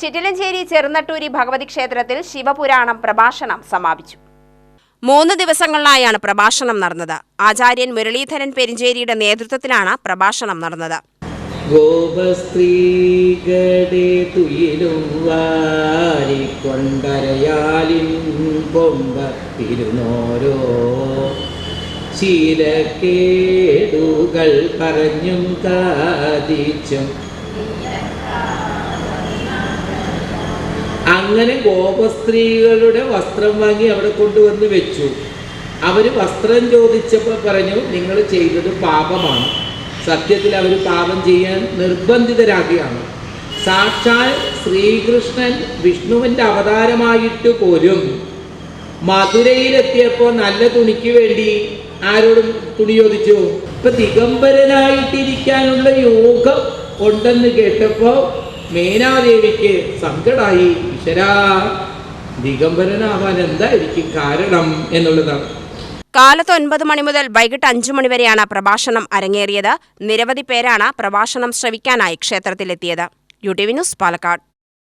ചിറ്റിലഞ്ചേരി ചെറുനട്ടൂരി ഭഗവതി ക്ഷേത്രത്തിൽ ശിവപുരാണം പ്രഭാഷണം സമാപിച്ചു. മൂന്ന് ദിവസങ്ങളിലായാണ് പ്രഭാഷണം നടന്നത്. ആചാര്യൻ മുരളീധരൻ പെരിഞ്ചേരിയുടെ നേതൃത്വത്തിലാണ് പ്രഭാഷണം നടന്നത്. ഗോപസ്ത്രീകളെ തുയിലും വാരിക്കൊണ്ടരയാലിൻ കൊമ്പ തിരുനോരോ ശീലക്കേടുകൾ പറഞ്ഞും കാതിച്ചും. അങ്ങനെ ഗോപസ്ത്രീകളുടെ വസ്ത്രം വാങ്ങി അവിടെ കൊണ്ടുവന്ന് വെച്ചു. അവർ വസ്ത്രം ചോദിച്ചപ്പോൾ പറഞ്ഞു നിങ്ങൾ ചെയ്തത് പാപമാണ്. സത്യത്തിൽ അവർ പാപം ചെയ്യാൻ നിർബന്ധിതരാകുകയാണ്. സാക്ഷാൽ ശ്രീകൃഷ്ണൻ വിഷ്ണുവിന്റെ അവതാരമായിട്ട് പോലും മധുരയിലെത്തിയപ്പോൾ നല്ല തുണിക്ക് വേണ്ടി ആരോടും തുണി ചോദിച്ചു? ഇപ്പൊ ദിഗംബരനായിട്ടിരിക്കാനുള്ള യോഗം ഉണ്ടെന്ന് കേട്ടപ്പോൾ മേനാദേവിക്ക് സങ്കടായി. ഈശ്വരാ ദിഗംബരനാവാൻ എന്തായിരിക്കും കാരണം എന്നുള്ളതാണ്. കാലത്ത് ഒൻപത് മണി മുതൽ വൈകിട്ട് അഞ്ചു മണിവരെയാണ് പ്രഭാഷണം അരങ്ങേറിയത്. നിരവധി പേരാണ് പ്രഭാഷണം ശ്രവിക്കാനായി ക്ഷേത്രത്തിലെത്തിയത്. U T V news Palakkad.